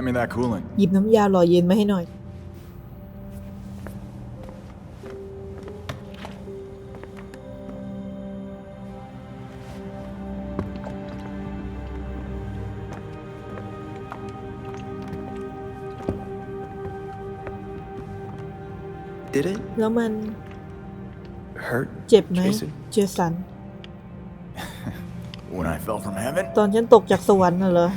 Hand me that coolant. หยิบน้ำยาหล่อเย็นมาให้หน่อย Did it แล้วมัน hurt? เจ็บไหม Jason? เจสัน When I fell from heaven? ตอนฉันตกจากสวรรค์น่ะเหรอ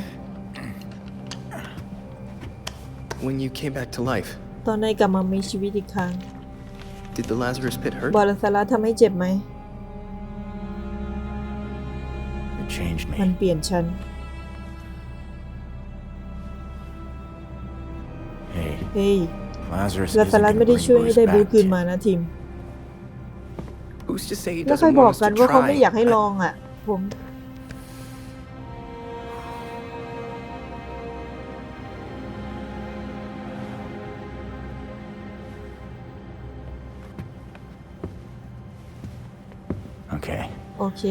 When you came back to life, ตอนนายกลับมามีชีวิตอีกครั้ง did the Lazarus pit hurt? บอลสาระทำให้เจ็บไหม It changed มัน me. เปลี่ยนฉัน Hey, เฮ้ย Lazarus ลา isn't สาระ gonna ไม่ได้ bring ช่วยให้ Bruce ได้บู back. คืนมานะทีม Who's to say he แล้วใคร doesn't บอ want ก us กัน to ว่าเขา try? ไม่อยากให้ I- ลองอะ ผม โอเค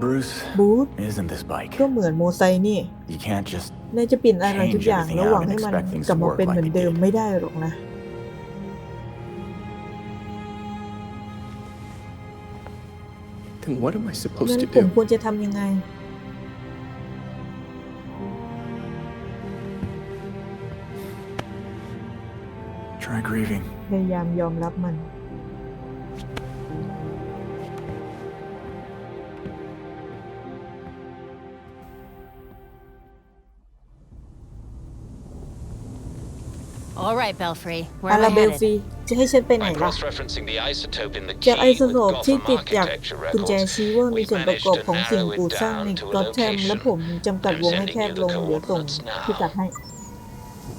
Bruce บูธ isn't this bike. ก็เหมือนโมไซค์นี่ You can't just นายจะเปลี่ยนอะไรทุกอย่างแล้วหวังให้มันกลับมาเป็นเหมือนเดิมไม่ได้หรอกนะ Then what am I งั้ supposed น to ผม do? ควรจะทำยังไง try grieving. พยายามยอมรับมัน All right, Belfry. Where อา am รา I เบล headed? ฟีจะให้ฉันไปไหน By ล่ะ cross-referencing the isotope in the จาก key ไอโซ with โทปที่ Gotham ติดจาก architecture กุญแจ records, ชี้ว่ามี we ส่วนประ managed กอบ to ของสิ่ง narrow ปลู it กสร้างใน down to กอ a แทมและผม location. จำกัดวงให้แคบลงเดี๋ยวส่งพิกัดให้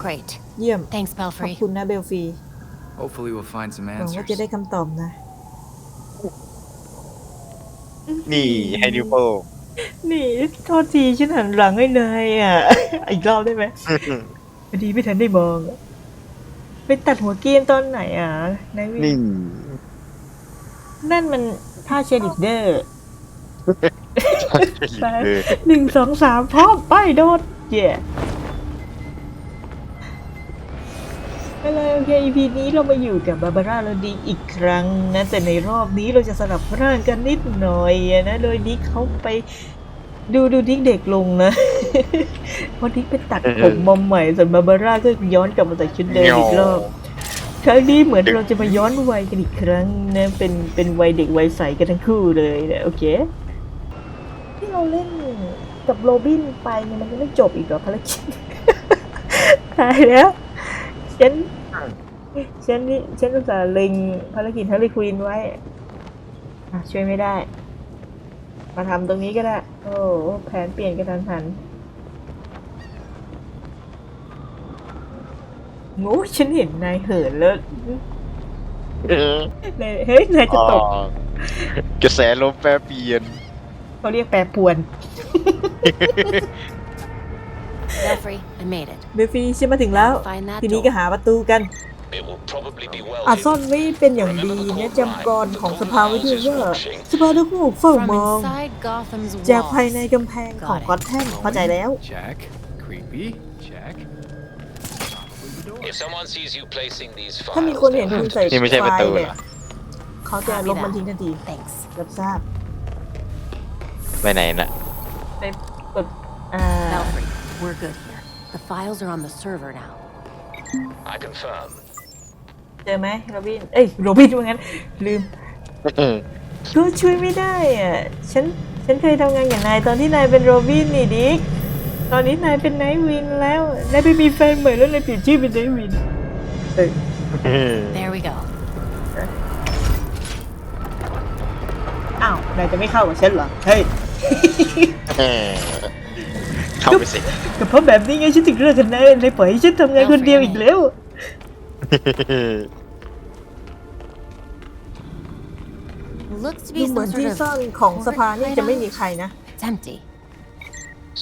Great. เยี่ยม Thanks, ขอบ Belfry. คุณนะเบลฟี Hopefully, we'll find some หวังว่า answers. จะได้คำตอบนะ นี่ให้นิ้วโป้งนี่โทษทีฉันหันหลังให้นายอะ อีกรอบได้ไหมพอดีไม่ทันได้มองอะ ไปตัดหัวเกรียนตอนไหนอะนายวินี่นนั่นมันผ้าเชดิเดอร์ไปหนึ่งสองสามพร้อมไปโดดเย่ไปเลยโอเค EP นี้เรามาอยู่กับบาบาร่าแล้วดีอีกครั้งนะ แต่ในรอบนี้เราจะสลับร่างกันนิดหน่อยอะนะ โดยดิกเขาไป ดูดูดิกเด็กลงนะเพราะดิกไปตัดผมมาใหม่ส่วนบาบาร่าก็ย้อนกลับมาใส่ชุดเดิมอีกรอบครั้งนี้เหมือนเราจะมาย้อนวัยกันอีกครั้งนะเป็นเป็นวัยเด็กวัยใสกันทั้งคู่เลยนะโอเค ที่เราเล่นกับโรบินไปเนี่ยมันยังไม่จบอีกเหรอภารกิจตายแล้วฉันฉันนี่ฉันอุตส่าห์เล็งภารกิจฮาร์ลีควินไว้อะช่วยไม่ได้ มาทำตรงนี้ก็ได้ โอ้แผนเปลี่ยนกระทันหันงูฉันเห็นนายเหินแล้วนายเฮ้ยนายจะอ๋อตก กระแสลมแปรเปลี่ยน เขาเรียกแปรปรวน Belfry, I made it. เบฟี่ฉันมาถึงแล้ว Find that ทีนี้ก็ door. หาประตูกัน It will probably be well อาจซ่อน hidden. ไว้เป็นอย่างดีนะจำกรของสภาไว้ด้วยว่าสภาทุกหูเฝ้าม From อง inside Gotham's จากภายใน walls. กำแพงของก็อตแทมเข้าใจแล้ว Check. Creepy. Check. If someone sees you placing these ถ้ามี files คนเห็น down, คุณใส่นี่ไม่ใช่ประไฟตูล์เหรอเนี่ยเขาจะลบมันทิ้งทันที Thanks. รับทราบ ไปไหนน่ะไปกดอ่า Belfry, we're good here. The files are on the server now. I confirm. เจอไหมโรบิน เอ้ยโรบินว่างั้น ลืมก็ช่วยไม่ได้อะ ฉัน ฉันเคยทำงานกับนายตอนที่นายเป็นโรบินนี่ดิกตอนนี้นายเป็นไนท์วินแล้ว นายไปมีแฟนใหม่แล้วนายเปลี่ยนชื่อเป็นไนท์วิน เออ There we go. อ้าว นายจะไม่เข้ากับฉันเหรอ เฮ้ย เข้าไปสิ ก็เพราะแบบนี้ไงฉันถึงเลิกกับนายนายปล่อยให้ฉันทำงานคนเดียวอีกแล้ว Looks to ดู be เหมือน some ที่ sort ซ่อน of ของสภานี่จะไม่มีใครนะ It's empty.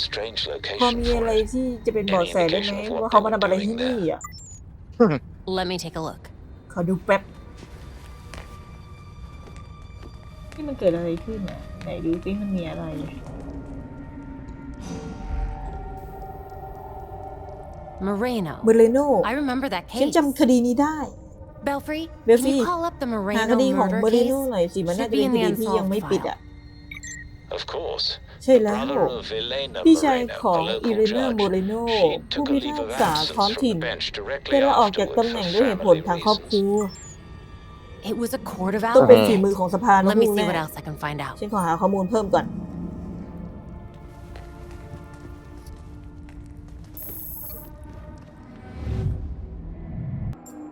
Strange พอ location มี for อะไร it. ที่จะเป็นเบาะแสได้ไหมว่าเขามาทำอะไรที่นี่อะ Let me take a look. ขอดูแป๊บนี่มันเกิดอะไรขึ้นอะไหนดูซิมันมีอะไร Moreno. เบเลโน I remember that ฉัน case. จำคดีนี้ได้ Belfry, Belfry, can you call up the หา Moreno คดีของ murder เบเลโน case? หน่อยสิมันน่า Should จะ be เป็น in ค the ดีที่ยังไม่ unsolved ปิด file. อะ Of course. ใช่แล้ว Brother of Elena พี่ชาย Moreno, ของ the อิ local เรนา judge. โมเรโน She ผู้ took พิ a พา leave ก of ษา absence ท้อง from ถิ่น the bench directly ได้ลาออกจาก afterward ตำแหน่ง for ด้วยเหตุผล family ทางครอบครัว reasons. It was a court of ต้องเป็น owls. ฝีมือของสภานะ Let me พูด see แน่ what else I can find out. ฉันขอหาข้อมูลเพิ่มก่อน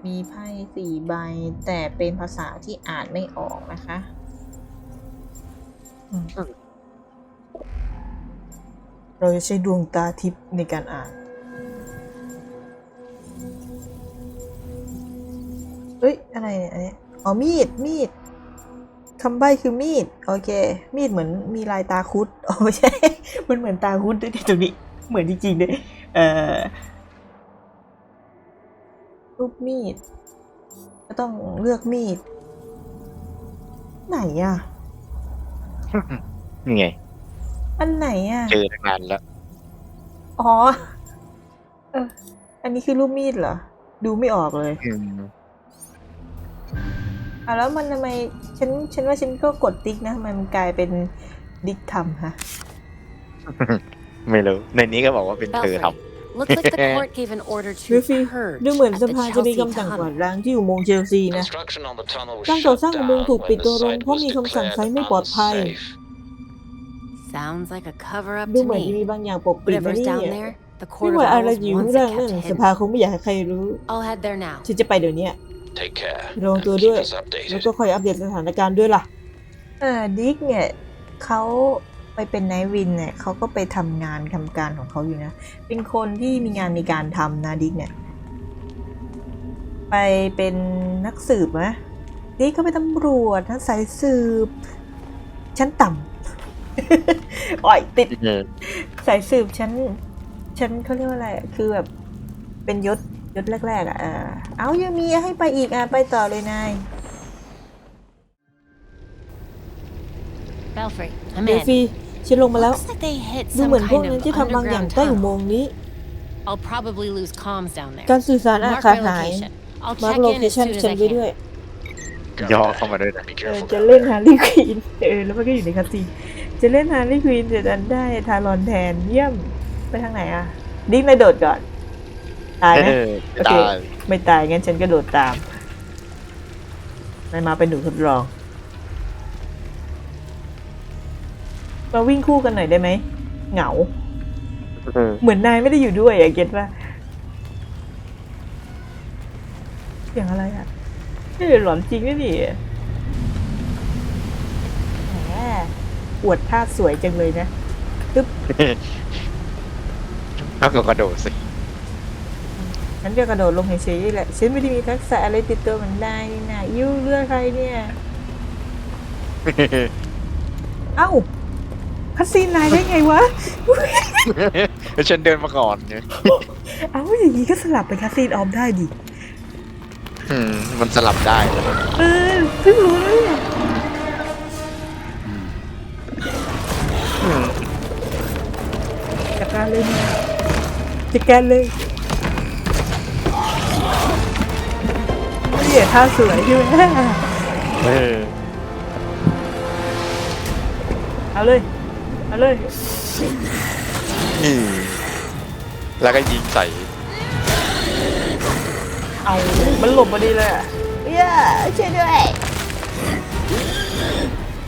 มีไพ่สี่ใบ แต่เป็นภาษาที่อ่านไม่ออกนะคะเราจะใช้ดวงตาทิพย์ในการอ่าน เอ้ย อะไรเนี่ยอันนี้อ๋อ มีด มีดคำใบ้คือมีด โอเค มีดเหมือนมีลายตาคุด อ๋อ ไม่ใช่ มันเหมือนตาคุดด้วยตรงนี้ เหมือนจริงๆด้วยเอ่อ รูปมีด ก็ต้องเลือกมีด ไหนอะ นี่ไง อันไหนอะ เจอตั้งนานแล้ว อ๋อ เออ อันนี้คือรูปมีดเหรอ ดูไม่ออกเลยอืมอะแล้วมันทำไม ฉัน ฉันว่าฉันก็กดติ๊กนะทำไมมันกลายเป็นดิกทำฮะ ไม่รู้ ในนี้ก็บอกว่าเป็นเธอท Belfry, looks like the court gave an order วิ to ฟี purge ดูเหมือน at ส the ภาจะมี Chelsea คำสั่งกวาด tunnel. ล้างที่อุโมงค์เชลซีนะ Construction on the tunnel was การก่อ shut สร้างอุโมงค์ down ถูกปิด when ตัว the ลง site เพราะ was มีคำสั่ง declared ใช้ไม่ปลอดภัย unsafe. Sounds like a cover up ดู to เหมือนมี me. บางอย่างปกปิดนะ Whatever's เนี่ down ย there, the ไม่ court of ว่าอะไร owls อยู่ข้าง wants ล่าง it นั่น kept สภา hidden. คงไม่อยากให้ใครรู้ I'll head there now. ฉันจะไปเดี๋ยวเนี้ย Take care. ระวัง and ตัว keep ด้วย us แล้ว updated. ก็คอยอัปเดตสถานการณ์ด้วยล่ะ เออดิกเนี่ยเขา ไปเป็นไนท์วินเนี่ยเขาก็ไปทำงานทำการของเขาอยู่นะ เป็นคนที่มีงานมีการทำนะดิกเนี่ย ไปเป็นนักสืบนะดิกก็เป็นตำรวจนะสายสืบ ชั้นต่ำอ่อยติดำอืมสายสืบชั้นชั้นเขาเรียกว่าอะไรอะคือแบบเป็นยศยศแรกๆอะเออเอายังมีให้ไปอีกอะไปต่อเลยนาย Belfry, I'm เดฟี่ in. ฉันลงมาแล้ว Looks like they hit ดู some เหมือนพวก kind นั้น of จะทำบางอย่าง underground ใต้อุโม tunnel. งค์นี้ I'll probably lose comms down there. การสื่อสารอาจ Mark ขาด my หาย location. I'll มาร์ check กโล in เค as ชั่น soon as ฉัน I ไว้ด้วย can. ย่อเข้ามาด้วยนะ Be เออ careful จะ down เล่น there. ฮาร์ลีควีนเออแล้วมันก็อยู่ในคาซีนจะเล่นฮาร์ลีควีนจะดันได้ทารอนแทนเยี่ยมไปทางไหนอะดิ้งเลยโดดก่อน ตายนะเออโอเคตายไม่ตายงั้นฉันก็โดดตามนายมาเป็นหนูทดลอง มาวิ่งคู่กันหน่อยได้ไหมเหงาเออเหมือนนายไม่ได้อยู่ด้วยอะเก็ตป่ะเสียงอะไรอะนี่หลอนจริงด้วยนี่แหมอวดท่าสวยจังเลยนะตึ๊บเอาก็กระโดดสิฉันจะกระโดดลงเฉยๆแหละฉันไม่ได้มีทักษะอะไรติดตัวเหมือนนายนี่นะยิ้วเลือดใครเนี่ย เอ้า คัดซีนนายได้ไงวะ แล้วฉันเดินมาก่อนไงเอ้าอย่างนี้ก็สลับไปคัดซีนออมได้ดิ อืมมันสลับได้ เออเพิ่งรู้นะเนี่ยจัดการเลยเนี่ยจัดการเลยนี่ท่าสวยใช่ไหมเออ เอาเลย เอาเลยนี่แล้วก็ยิงใส่เอามันหลบมาดีเลยอะเย้ช่วยด้วย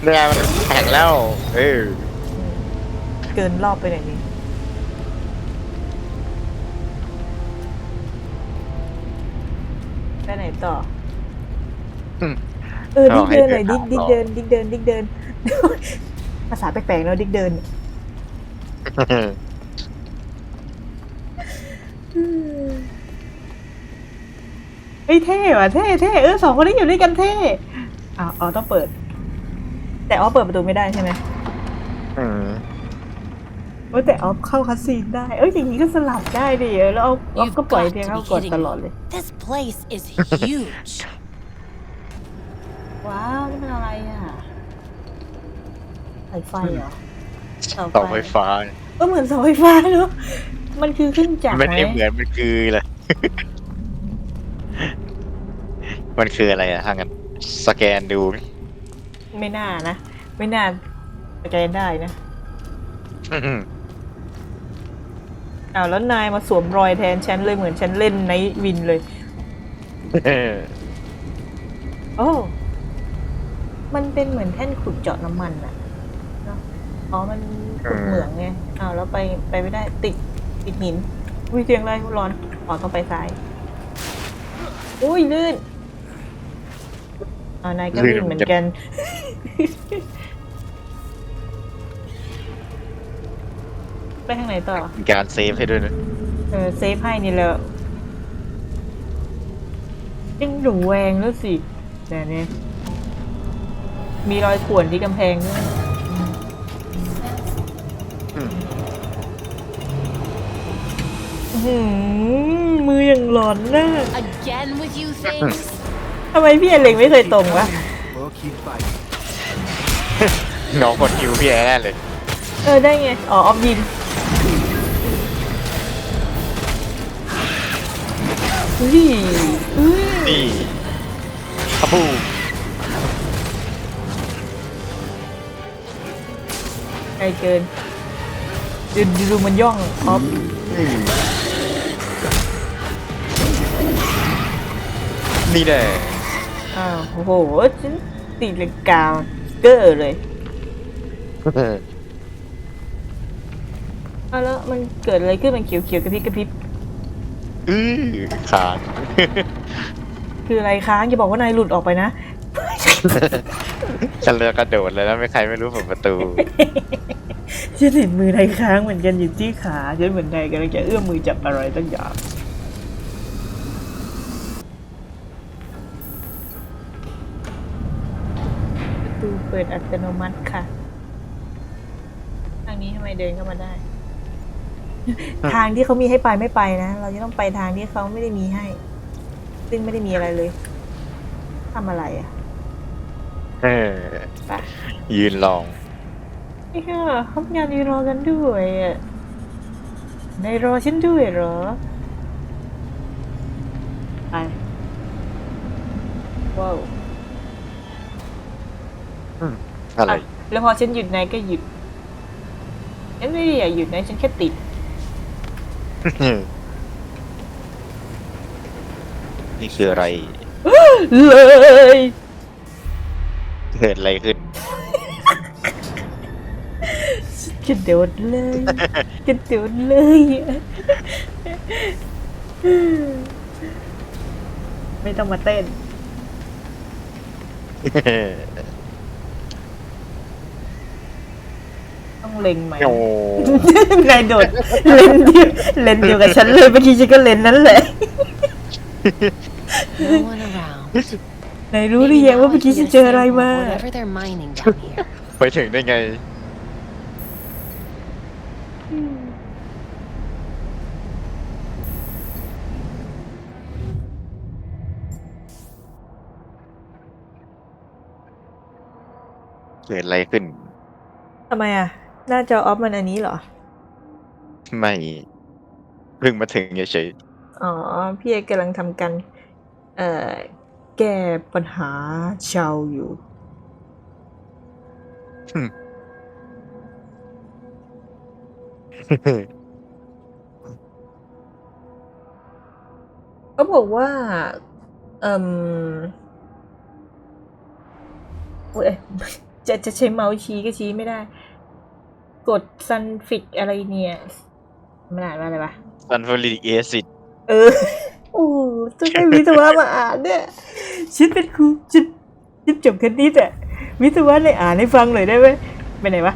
เนี่ยมันแข็งแล้ว เออเกินรอบไปหน่อยนึงไปไหนต่อ อืม เออดิ๊กเอาให้เดินหน่อยเดิดิ๊นกทางดิ๊กเดินดิ๊กเดินดิ๊กเดิน ภาษาแปลกๆเนาะดิ๊กเดินเฮ้ยเท่ว่ะเท่เท่เออสองคนนี้อยู่ด้วยกันเท่อ้าวอ๋อต้องเปิด แต่ออฟเปิดประตูไม่ได้ใช่ไหมอืมเออแต่ออฟเข้าคัสซีนได้ เอ้ยอย่างนี้ก็สลับได้ดิเออแล้วออฟออฟ You've ก็ปล่อย got เพลง to เข้า be ก่อน kidding ตลอด me. เลย This place is huge. ว้าวนี่มันอะไรอะ สายไฟเหรอเสาเสาไฟฟ้าก็เหมือนเสาไฟฟ้าเนอะมันคือขึ้นจากมันไหมไม่เหมือนมันคืออะไร มันคืออะไรอะถ้างั้นสแกนดูไม่น่านะ ไม่น่าสแกนได้นะ อ้าวแล้วนายมาสวมรอยแทนฉันเลยเหมือนฉันเล่นในวินเลย โอ้ มันเป็นเหมือนแท่นขุดเจาะน้ำมันอะเน อะอ๋อ มันขุดเหมืองไงอ้าวแล้วไปไปไม่ได้ติดติดหิน อุ้ยเสียงอะไรร้อนอ๋อต้องไปซ้าย อุ้ยลื่นอ๋อนายก็ลื่นลื่นเหมือนกัน ไปทางไหนต่อ มีการเซฟให้ด้วยนะเออเซฟให้นี่แหละยังหนูแวงแล้วสิแต่เนี่ยมีรอยข่วนที่กำแพงด้วย อื้อหือมือยังหลอนนะ Again with you things? ทำไมพี่อเล็งไม่เคยตรงวะ We'll keep fighting. น้องกดคิวพี่แอร์แน่เลย เออได้ไง อ๋อออฟยินอุ้ยอุ้ยนี่ขบูไกลเกินดูดูดูมันย่องออฟ นี่แน่อ้าวโอ้โหฉันตีเลงกาวเกอร์เลยอ้าวแล้วมันเกิดอะไรขึ้นมันเขียวเขียวๆกระพริบกระพริบอื้อขาด คืออะไรค้างอย่าบอกว่านายหลุดออกไปนะ ฉันเลยกระโดดเลยนะไม่ใครไม่รู้เปิดประตู ฉันเห็นมือนายค้างเหมือนกันอยู่ที่ขาฉันเหมือนนายกำลังจะเอื้อมมือจับอะไรตั้งอย่าง เปิดอัตโนมัติค่ะ ทางนี้ทำไมเดินเข้ามาได้ทางที่เขามีให้ไปไม่ไปนะ เราจะต้องไปทางที่เขาไม่ได้มีให้ ซึ่งไม่ได้มีอะไรเลยทำอะไรอะเออไปยืนลอง ไอ้ห่าทำงานนี้รอกันด้วยอะในายรอฉันด้วยเหรอ ไปว้าว อะไรอะแล้วพอฉันหยุดนายก็หยุดฉันไม่ได้อยากหยุดนะฉันแค่ติด นี่คืออะไร เลย เกิดอะไรขึ้น กระโดดเลย กระโดดเลยไม่ต้องมาเต้น ต้องเล็งไหมโอ้นายโดดเลนเดียวเลนเดียวกับฉันเลยเมื่อกี้ฉันก็เลนนั้นแหละ No one around. นายรู้หรือยังว่าเมื่อกี้ฉันเจออะไรมา Whatever they're mining down here. ไปถึงได้ไง เกิดอะไรขึ้น ทำไมอะ หน้าจอออฟมันอันนี้เหรอ ไม่เพิ่งมาถึงเฉยอ๋อ พี่เอกกำลังทำกัน เอ่อ แก้ปัญหาชาวอยู่ๆเขาบอกว่า เอ่มโอ้ยจะจะใช้เมาส์ชี้ก็ชี้ไม่ได้ กดซันฟิกอะไรเนี่ยมันอ่านว่าอะไรวะซันฟอริกแอซิดเออโอ้ต้องให้วิศวะมาอ่านเนี่ยฉันเป็นครูฉันฉันจบคณิตอะวิศวะเลยอ่านให้ฟังหน่อยได้ไหมไปไหนวะ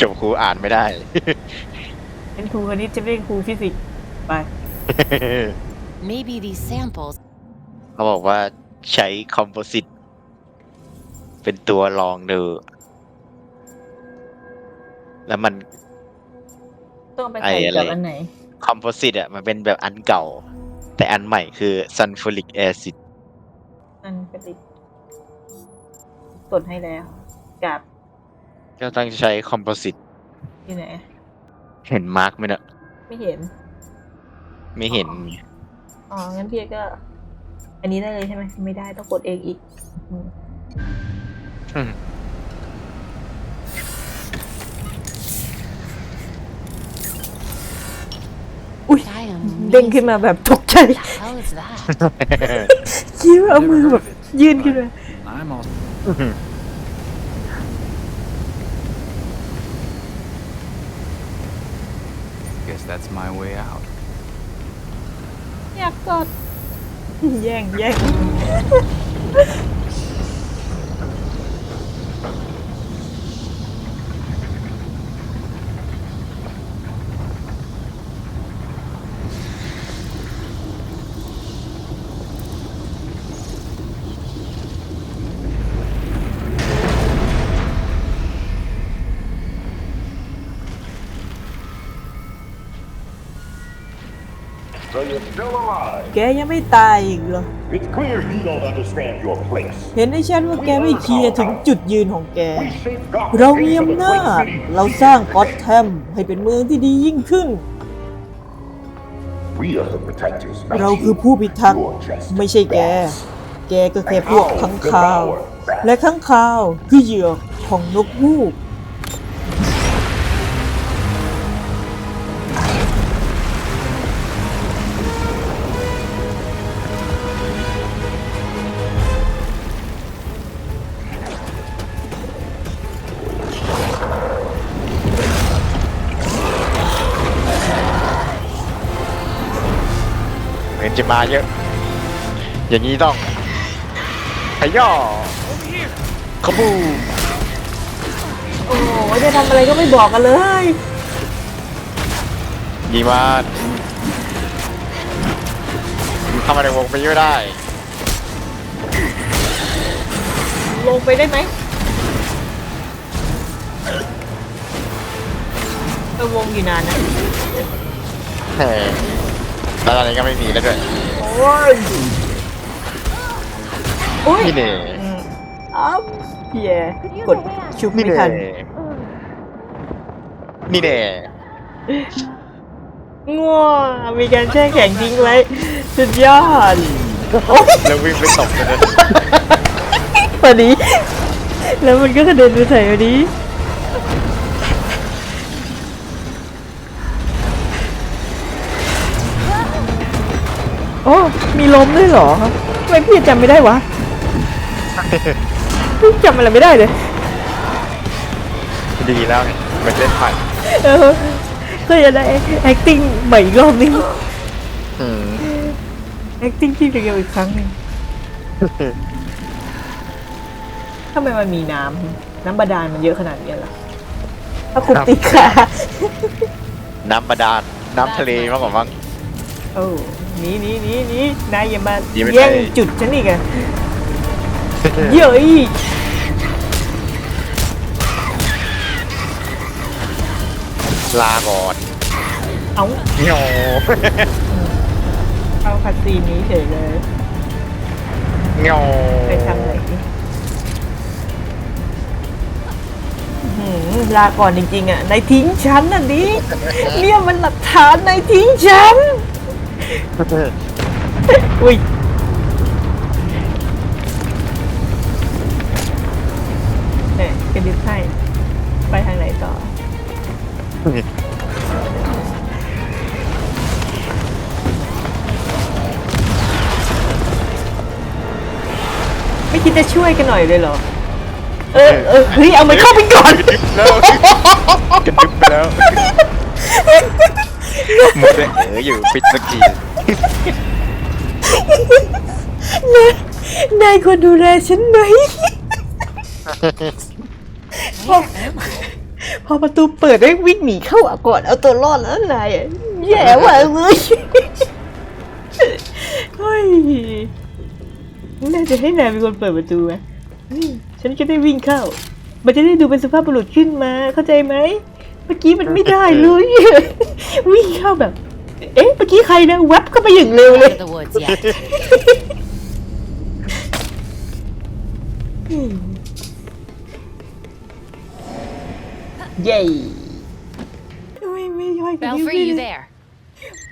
จบครูอ่านไม่ได้ เป็นครูคณิตจะไม่เป็นครูฟิสิกส์ไป Maybe these samples เขาบอกว่าใช้คอมโพสิตเป็นตัวลองดู แล้วมันต้องไปไอ้ใส่อะไรกับอันไหนคอมโพสิตอะมันเป็นแบบอันเก่า แต่อันใหม่คือซันฟอริกแอซิดอันกระดิกกดให้แล้วกับก็ต้องใช้คอมโพสิตที่ไหน เห็นมาร์กไหมเนะไม่ไม่เห็น ไม่เห็น อ๋อ งั้นพี่ก็ อันนี้ได้เลยใช่ไหม ไม่ได้ต้องกดเองอีก อืม อืมอุ้ย I am เด้งขึ้นมาแบบตกใจ How is that? คิดว่าเอามือแบบยื่นขึ้นมา I'm all. Guess that's my way out. อยากกดแย่งแย่ง แกยังไม่ตายอีกเหรอ It's clear you don't understand your place. เห็นได้ชัดว่าแกไม่เคลียร์ถึงจุดยืนของแก We saved Gotham เรา City มี for the อำนาจ Queen City. เราสร้างก็อตแทมให้เป็นเมืองที่ดียิ่งขึ้น We are the protectors. not เรา you. คือผู้พิทักษ์ You're just ไม่ใช่แก boss. แกก็แค่พวกข้างคาว และข้างคาวคือเหยื่อของนกฮูก จะมาเยอะ อย่างนี้ต้องขย่อขบูโอ้ยจะทำอะไรก็ไม่บอกกันเลยดีมากเข้ามาในวงไปไม่ได้ ลงไปได้ไหมเออวงอยู่นานนะเฮ้ย แล้วตอนนี้ก็ไม่มีแล้วด้วยโอ้ยโอ้ยนี่เน่อืมอ้าวเย่กดชุบนี่ไม่เน่ทันนี่เน่ง่วงมีการแช่แข็งทิ้งไว้ สุดยอดโอ้ยแล้ววิ่งไปตบกันเลยพอดี แล้วมันก็กระเด็นไปใส่พอดี โอ้มีล้มด้วยเหรอทำไมพี่จำไม่ได้วะพี่จำอะไรไม่ได้เลย ดีแล้วไงมันเล่นผ่านเออก็จะได้ acting ใหม่อีกรอบนึง อืม acting ที่เดียวอีกครั้งหนึ่งทำไมมันมีน้ำน้ำบาดาลมันเยอะขนาดนี้ล่ะถ้าคุกติขาน้ำบาดาลน้ำทะเลมากกว่ามั้งโอ้ หนี่นี่นี่นี่นายอย่ามาหนีไปแย่งไหนจุดฉันอีกอะเย้ยลาก่อนเอาโง่เอาคัดซีนนี้เฉยเลยโง่ไปทำไหนดิอื้อหือลาก่อนจริงๆอะนายทิ้งฉันน่ะดิเนี่ยมันหลักฐานนายทิ้งฉัน อุ้ยเนี่ยกระดิบให้ ไปทางไหนต่อ ไม่คิดจะช่วยกันหน่อยเลยเหรอ เออเออเฮ้ย เอามันเข้าไปก่อน แล้วกระดึบไปแล้วห มดเลยเอออยู่ปิดสักทีนายนายควรดูแลฉันไหม พอพอประตูเปิดได้วิ่งหนีเข้าอะก่อนเอาตัวรอดแล้วนายอะแย่ว่ะเลยเฮ้ยน่าจะให้นายเป็นคนเปิดประตูไหมอืมฉันก็ได้วิ่งเข้า มันจะได้ดูเป็นสุภาพบุรุษขึ้นมาเข้าใจไหม เมื่อกี้มันไม่ได้เลย วิ่งเข้าแบบ เอ๊ะเมื่อกี้ใครนะแวบเข้าไปอย่างเร็ว Out เลย of the woods yet. เย้ไม่ไม่ย่อยกัน Belfry, you there?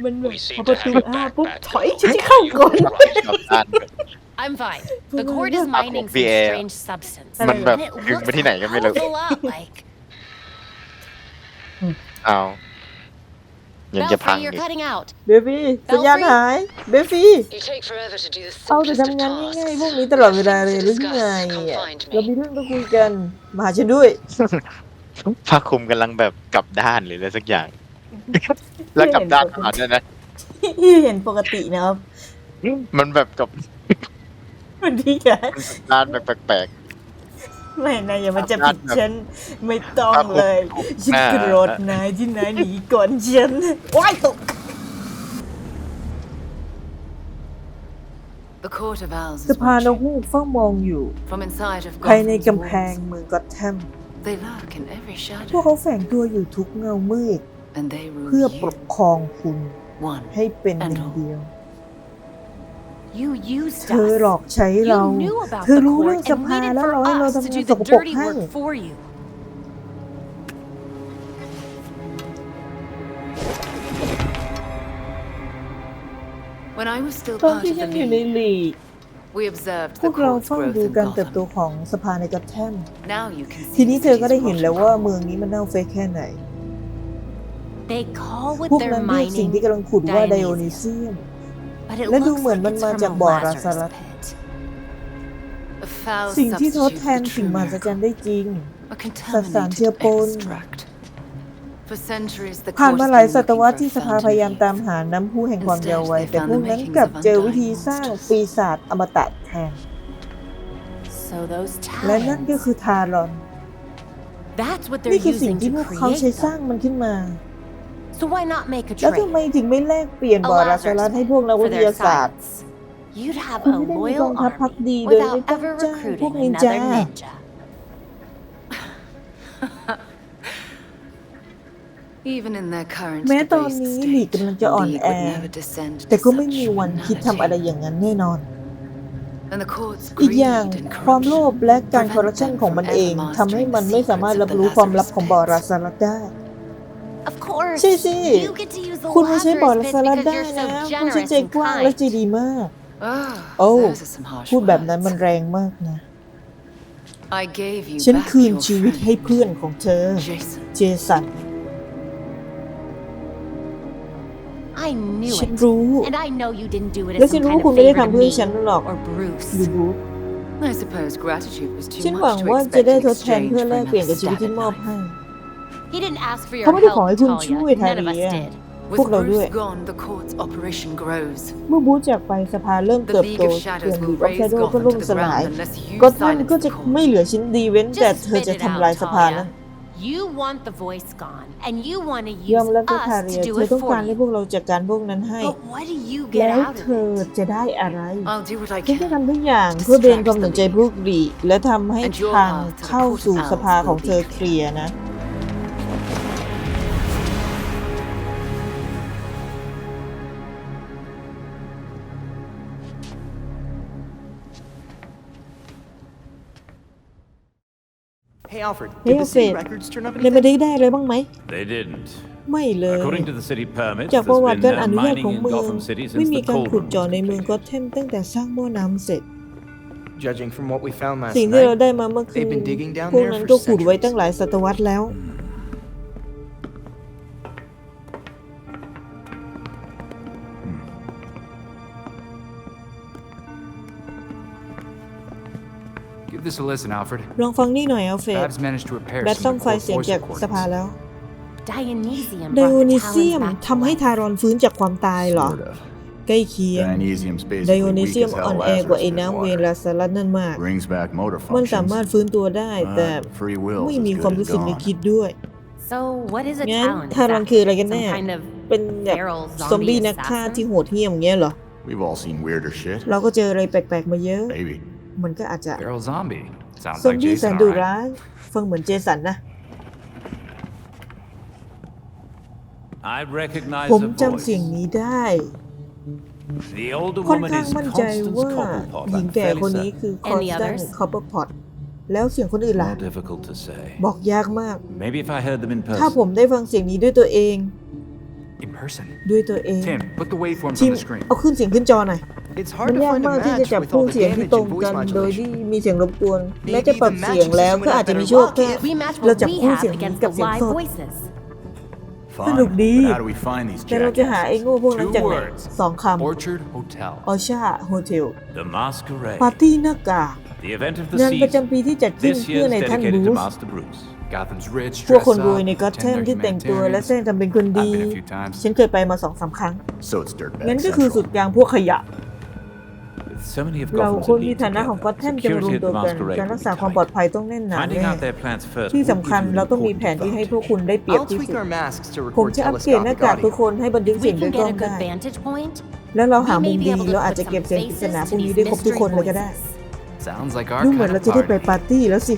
มันแบบ We พ seem อประ to ตู have it อ้า back ปุ๊บ back ถอย though. ฉันจะเข้าก่อนกลับด้านไป I'm fine. Well, The court is yeah. mining some PA. strange substance. มันแบบ And it ดึง looks ไปที่ไหนก็ไม่รู้ a hell of a lot like. เอา ยังจะพัง Belfry, อี you're ก cutting out. เบฟี่สัญญาณหายเบฟี่ You take forever to do the เอาแต่ simplest of ทำงาน tasks. ง่ายๆพวกนี้ตลอดเวลาเลยหรือไงอะเรามีเรื่องต้องคุยกัน มาหาฉันด้วย ผ้าคลุมกำลังแบบกลับด้านหรืออะไรสักอย่าง แล้วกลับด้านมาด้วยนะ ที่เห็นปกตินะครับมันแบบกลับมันที่กันด้านแบบแปลก ไม่นะอย่ามันจะผิดฉันไม่ต้องเลยฉันหน้าโกรธนายที่นายหนีก่อนฉันว้ายตก The court of owls ส is ภานก watching. ฮูกเฝ้ามองอยู่ From inside of ภายใน Gotham's กำแพง walls, เมืองกอตแทม they lurk in every พวก shadow, เขาแฝงตัวอยู่ทุกเงามืด and they rule เพื่อปก you, ครองคุณ one ให้เป็นหนึ่งเดียว You used เธอหล us. อกใช้เรา You knew about เธอ the รู้เรื่อ court งส and ภา waited แล้ว for เราให้เรา us to ทำงา do นส the กปรก dirty ให้ work for you. When I was still ตอน part ที่ of ฉั the นอยู่ใน league, ลีก we observed พ the วกเรา court's เฝ้า growth ดู in การเติบโต Gotham. ของสภาในกอตแทม Now you can ที see นี้ the เธอก็ได้ city's เห็น rotten แล้วว่า crumble. เมืองนี้มันเน่าเฟะแค่ไหน They call พว what ก they're นั้นเรียกสิ่ง mining ที่กำลังขุดว่าไดโอนิ Dionysium. เซียม But it และดู looks เหมือน like มัน it's มา from จาก a บ่อรา Lazarus สลัด pit. A foul สิ่งที่ทด substitute แท for น the สิ่ง true มหัศจรรย์ miracle. ได้จริง A สสารเชื้อ contaminated ปน extract. For centuries, the ผ่าน court มา has หลาย been ศต looking วรรษ for ที่ a สภา fountain พยายาม of youth. ตามหาน้ำพุแห่งความเยาว์วัยแต่พวกนั้นกลับเจอวิธีสร้างปีศาจอมตะแทน So those และนั่นก็ talents. คือทารอน That's what นี่ they're คือสิ่ง using ที่ to พวกเขาใช้ create สร้าง them. มันขึ้นมา So why not make a แล้วทำไม trade ถึงไม่แลกเปลี่ยน A บ่อราสลัด Lazarus ให้พวกนัก for วิท their ยาศาสตร์ science? You'd have คุณ a ไม่ได้มีกอง loyal ทัพพัก army ดีโดยไม่ without ต้อง ever จ้างพวก recruiting นินจา another ninja. Even in their current แม้ตอน debased นี้ลีก state, กำลังจะ the อ่อน League แอ would never descend แต่ to ก็ไม่มี such วันคิดทำอะไร banality. อย่างนั้นแน่นอน And the court's อีก greed อย่าง and ความโลภ corruption และการ prevent คอร์รัปชัน them ของมัน from เอง ever ทำให้ mastering มัน the ไม่สามารถ secrets รับ of the รู้ความลับ Lazarus ของบ่อ pit. ราสลัดได้ Of course. ใช่สิ You get to use the คุณมาใช้บ่อรา Lazarus ส pit ลัด because ได้ you're นะ so เพราะฉัน generous ใจ and กว้างและ kind. ใจดีมาก Ah, โอ้ those are some harsh พูดแบบนั้น words. มันแรงมากนะ I gave you ฉัน back คืน your ชีวิตให้ friend, เพื่อนของเธอ Jason. เจสัน I knew ฉัน it. รู้ And I know you didn't do it และ as ฉัน some รู้ kind คุณ of ไม่ได้ favor ทำ to เพื่อ me ฉันหรอก or Bruce. หรือบู I suppose gratitude was ฉั too นหวัง much to ว่าจะ expect ได้ in ทดแทน exchange เพื่อ for แลกเปลี่ยน another กับชีวิต stab ที่ at มอบ life. ให้ He didn't ask for your เขาไม่ได้ขอ help, ให้คุณ Talia. ช่วย None of us ทาเลีย did. พวก With เราด้วย Bruce gone, the court's operation grows. เมื่อบูธจากไปสภาเริ่ม The เติบ League โต of ส่วน Shadows ลี will กออฟ raise แชโดก็ Gotham ล่ม to ส the ลาย ground unless you ก็ท่าน silence ก็ the จะ court. ไม่เหลือชิ้นดีเว้นแต่ Just เธอ spit จะ it ทำ out, ลายสภานั้น Talia. You want the voice gone, and you want to ยอ use มรับด้วยทา us เรีย to เธ do อ it ต้อง for การให้พ you. วกเราจัดการพวกนั้นให้ But what do you แล้ get ว out เธ of อ it? จะได้อะไร I'll do what I ฉันจะ can. ทำทุกอย่างเพื่อเบนความสนใจพวกลีกและทำให้ทางเข้าสู่สภาของเธอเคลียร์นะ Hey, Alfred. Hey, Did the city Alfred. records turn up ในบัน anything? ทึกได้อะไรบ้างไหม They didn't. ไม่เลย According to the city permits, จาก there's ประวัติ been การ no อนุญาต mining ของ in เมือง Gotham City ไม่ since มี the การ coal ขุด room เจาะ was ในเมืองก็ completed. เทมตั้งแต่สร้างหม้อน้ำเสร็จ Judging from what we found last สิ่งที่เรา night, ได้มาเมื่อคืน They've been digging down พวก there นั้น for ก็ขุดไว้ centuries. ตั้งหลายศตวรรษแล้ว Give this a listen, Alfred. ลองฟังนี่หน่อยอัลเฟรด Babs managed to repair แบท some ซ่อม of the ไฟ core เสียง voice จากสภา recordings. แล้ว Dionysium ได brought โอ the นิเซีย talons ม back to ทำให้ life. ทารอนฟื้นจากความตายเหรอ Sort of. ใกล้เคียง Dionysium's ได basically โอนิ weak เซียม as อ่อน hell แอกว่าไอ้ Lazarus น้ำ pit เว water. ลาสลัดนั่นมาก Brings back motor มันสามารถ functions. ฟื้นตัวได้ แต่ But free will ไม่ is มี as ความ good รู้ as สึกนึก gone. คิดด้วย So what is a งั้น talon ทารอนคืออะไรกัน exactly? แน่ Some kind of เป็นแบบ feral ซอมบี้ zombie นักฆ่า assassin? ที่โหดเหี้ยมเงี้ยเหรอ We've all seen weirder shit. เราก็เจออะไรแปลกๆมาเยอะ Maybe. มันก็อาจจะ Feral zombie. Sounds ซอม like บี้แส Jason, นดุ alright. ร้ายฟังเหมือนเจสันนะ I recognize ผม the จำเสียง voice. นี้ได้ The older ค่อน woman ข้าง is มั่นใจ Constance ว่า Cobblepot. หญิง I'm แก่ fairly คนนี้ certain. คือคอน And ส the แตน others? คอปเปอร์พอตแล้วเสียงคนอื่นล่ะ More difficult to say. บอกยากมาก Maybe if I heard them in ถ้า person. ผมได้ฟังเสียงนี้ด้วยตัวเอง person. ด้วยตัวเอง Tim, put the waveforms ทีม on the screen. เอาขึ้นเสียงขึ้นจอหน่อย It's มั hard น to ยาก find a มากที่จะ match จับ with คู่ all the เสียงที่ damage ตรง and กั voice นโดยที่ modulation. มีเสียงรบกวน Maybe แม้จะปรับ the เสียง matching แล้ว system ก็ would อาจ have จะมี better ช่วง lock แค่ in. We match เรา what จับ we คู่เสีย have ง against กับ the เสียง live สด voices. สนุก Fine. ดี But how do we find these แต่เราจะหา jackasses? ไอ้โง่พวกนั้น Two จากไหน words. สองคำ Orchard Hotel. ออชาโฮเทล The Masquerade. ปาร์ตี้หน้ากาก The event of the งานประ season. จำปีที่จัดขึ้น This เพื่อ year's ในท่าน dedicated บู to ส Master Bruce. Gotham's rich, พวก dress คนรวย up, ในก็อตแทม pretend ที่ they're แต่งตัวและแสด humanitarians. งทำเป็นคนดี I've been a few times. ฉันเคยไปมาสองสามครั้ง So it's dirtbag งั้นก็คือสุด central. กลางพวกขยะ เรา Gotham's คนมี elite ฐานะของก็อต together, แทมจะมารวม security at ตัว the กัน Masquerade การรัก will ษา be ความปลอด tight. ภัยต้องแน่นหนา Finding แน่ out their plans first ที่ will สำคัญ give you เรา an ต้องมีแผน important ที่ให้พวก advantage. คุณได้เปรียบ I'll ที่ tweak สุด our masks to ผม record จะอัปเกรดหน้า telescopic กากทุก audio. คนให้บันทึก We เสียงโด can ยกล้อง get a ได้ good vantage point. แล้วเราหา We มุม may be ดี able to แล้ว put อาจจะ some เก็บเสียงปริศ faces นาพ to วกนี้ these ได้ครบทุก mystery คนเลยก็ได้ voices. Sounds like our ดูเหมือน kind เรา of จะได้ไป party. ปาร์ตี้แล้วสิ